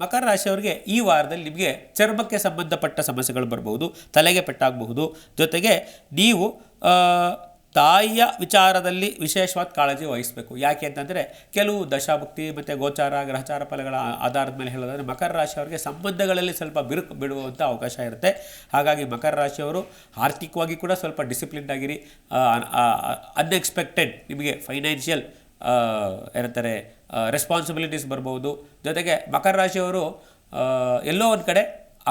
ಮಕರ ರಾಶಿಯವರಿಗೆ ಈ ವಾರದಲ್ಲಿ ನಿಮಗೆ ಚರ್ಮಕ್ಕೆ ಸಂಬಂಧಪಟ್ಟ ಸಮಸ್ಯೆಗಳು ಬರಬಹುದು, ತಲೆಗೆ ಪೆಟ್ಟಾಗಬಹುದು. ಜೊತೆಗೆ ನೀವು ತಾಯಿಯ ವಿಚಾರದಲ್ಲಿ ವಿಶೇಷವಾದ ಕಾಳಜಿ ವಹಿಸಬೇಕು. ಯಾಕೆ ಅಂತಂದರೆ ಕೆಲವು ದಶಾಭುಕ್ತಿ ಮತ್ತು ಗೋಚಾರ, ಗ್ರಹಚಾರ ಫಲಗಳ ಆಧಾರದ ಮೇಲೆ ಹೇಳೋದಾದರೆ ಮಕರ ರಾಶಿಯವರಿಗೆ ಸಂಬಂಧಗಳಲ್ಲಿ ಸ್ವಲ್ಪ ಬಿರುಕು ಬಿಡುವಂಥ ಅವಕಾಶ ಇರುತ್ತೆ. ಹಾಗಾಗಿ ಮಕರ ರಾಶಿಯವರು ಆರ್ಥಿಕವಾಗಿ ಕೂಡ ಸ್ವಲ್ಪ ಡಿಸಿಪ್ಲಿನ್ ಆಗಿರಿ. ಅನ್ಎಕ್ಸ್ಪೆಕ್ಟೆಡ್ ನಿಮಗೆ ಫೈನಾನ್ಷಿಯಲ್ ಏನಂತಾರೆ ರೆಸ್ಪಾನ್ಸಿಬಿಲಿಟೀಸ್ ಬರ್ಬೋದು. ಜೊತೆಗೆ ಮಕರ ರಾಶಿಯವರು ಎಲ್ಲೋ ಒಂದು ಕಡೆ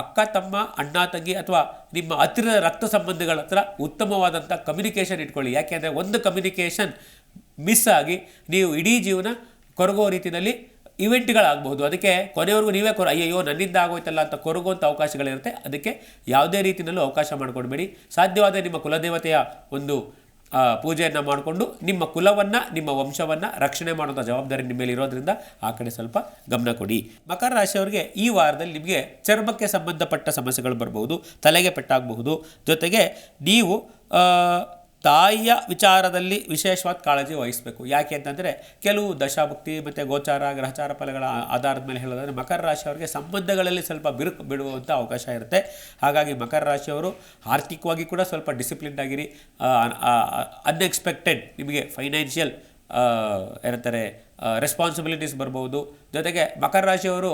ಅಕ್ಕ, ತಮ್ಮ, ಅಣ್ಣ, ತಂಗಿ ಅಥವಾ ನಿಮ್ಮ ಹತ್ತಿರದ ರಕ್ತ ಸಂಬಂಧಿಗಳ ಹತ್ರ ಉತ್ತಮವಾದಂಥ ಕಮ್ಯುನಿಕೇಷನ್ ಇಟ್ಕೊಳ್ಳಿ. ಯಾಕೆಂದರೆ ಒಂದು ಕಮ್ಯುನಿಕೇಷನ್ ಮಿಸ್ ಆಗಿ ನೀವು ಇಡೀ ಜೀವನ ಕೊರಗೋ ರೀತಿಯಲ್ಲಿ ಇವೆಂಟ್ಗಳಾಗ್ಬೋದು ಅದಕ್ಕೆ ಕೊನೆವರೆಗೂ ನೀವೇ ಕೊರ, ಅಯ್ಯಯ್ಯೋ, ನನ್ನಿಂದ ಆಗೋಯ್ತಲ್ಲ ಅಂತ ಕೊರಗುವಂಥ ಅವಕಾಶಗಳಿರುತ್ತೆ. ಅದಕ್ಕೆ ಯಾವುದೇ ರೀತಿಯಲ್ಲೂ ಅವಕಾಶ ಮಾಡಿಕೊಡ್ಬೇಡಿ. ಸಾಧ್ಯವಾದ ನಿಮ್ಮ ಕುಲದೇವತೆಯ ಒಂದು ಪೂಜೆಯನ್ನು ಮಾಡಿಕೊಂಡು ನಿಮ್ಮ ಕುಲವನ್ನು, ನಿಮ್ಮ ವಂಶವನ್ನು ರಕ್ಷಣೆ ಮಾಡುವಂಥ ಜವಾಬ್ದಾರಿ ನಿಮ್ಮ ಮೇಲೆ ಇರೋದ್ರಿಂದ ಆ ಕಡೆ ಸ್ವಲ್ಪ ಗಮನ ಕೊಡಿ. ಮಕರ ರಾಶಿಯವರಿಗೆ ಈ ವಾರದಲ್ಲಿ ನಿಮಗೆ ಚರ್ಮಕ್ಕೆ ಸಂಬಂಧಪಟ್ಟ ಸಮಸ್ಯೆಗಳು ಬರಬಹುದು, ತಲೆಗೆ ಪೆಟ್ಟಾಗಬಹುದು. ಜೊತೆಗೆ ನೀವು ತಾಯಿಯ ವಿಚಾರದಲ್ಲಿ ವಿಶೇಷವಾದ ಕಾಳಜಿ ವಹಿಸಬೇಕು. ಯಾಕೆ ಅಂತಂದರೆ ಕೆಲವು ದಶಾಭಕ್ತಿ ಮತ್ತು ಗೋಚಾರ, ಗ್ರಹಚಾರ ಫಲಗಳ ಆಧಾರದ ಮೇಲೆ ಹೇಳೋದಾದರೆ ಮಕರ ರಾಶಿಯವರಿಗೆ ಸಂಬಂಧಗಳಲ್ಲಿ ಸ್ವಲ್ಪ ಬಿರುಕು ಬಿಡುವಂಥ ಅವಕಾಶ ಇರುತ್ತೆ. ಹಾಗಾಗಿ ಮಕರ ರಾಶಿಯವರು ಆರ್ಥಿಕವಾಗಿ ಕೂಡ ಸ್ವಲ್ಪ ಡಿಸಿಪ್ಲಿನ್ಡ್ ಆಗಿರಿ. ಅನ್ಎಕ್ಸ್ಪೆಕ್ಟೆಡ್ ನಿಮಗೆ ಫೈನಾನ್ಷಿಯಲ್ ಏನಂತಾರೆ ರೆಸ್ಪಾನ್ಸಿಬಿಲಿಟೀಸ್ ಬರ್ಬೋದು. ಜೊತೆಗೆ ಮಕರ ರಾಶಿಯವರು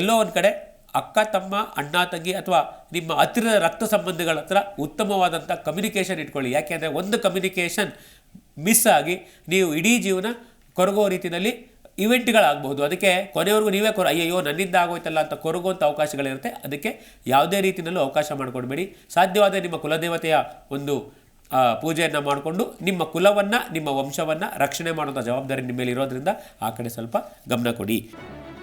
ಎಲ್ಲೋ ಒಂದು ಕಡೆ ಅಕ್ಕ, ತಮ್ಮ, ಅಣ್ಣ, ತಂಗಿ ಅಥವಾ ನಿಮ್ಮ ಹತ್ತಿರದ ರಕ್ತ ಸಂಬಂಧಿಗಳ ಹತ್ರ ಉತ್ತಮವಾದಂಥ ಕಮ್ಯುನಿಕೇಷನ್ ಇಟ್ಕೊಳ್ಳಿ. ಯಾಕೆಂದರೆ ಒಂದು ಕಮ್ಯುನಿಕೇಷನ್ ಮಿಸ್ ಆಗಿ ನೀವು ಇಡೀ ಜೀವನ ಕೊರಗೋ ರೀತಿಯಲ್ಲಿ ಇವೆಂಟ್ಗಳಾಗಬಹುದು ಅದಕ್ಕೆ ಕೊನೆವರೆಗೂ ನೀವೇ ಕೊರ ಅಯ್ಯಯ್ಯೋ, ನನ್ನಿಂದ ಆಗೋಯ್ತಲ್ಲ ಅಂತ ಕೊರಗುವಂಥ ಅವಕಾಶಗಳಿರುತ್ತೆ. ಅದಕ್ಕೆ ಯಾವುದೇ ರೀತಿಯಲ್ಲೂ ಅವಕಾಶ ಮಾಡಿಕೊಡ್ಬೇಡಿ. ಸಾಧ್ಯವಾದ ನಿಮ್ಮ ಕುಲದೇವತೆಯ ಒಂದು ಪೂಜೆಯನ್ನು ಮಾಡಿಕೊಂಡು ನಿಮ್ಮ ಕುಲವನ್ನು, ನಿಮ್ಮ ವಂಶವನ್ನು ರಕ್ಷಣೆ ಮಾಡುವಂಥ ಜವಾಬ್ದಾರಿ ನಿಮ್ಮ ಮೇಲೆ ಇರೋದ್ರಿಂದ ಆ ಕಡೆ ಸ್ವಲ್ಪ ಗಮನ ಕೊಡಿ.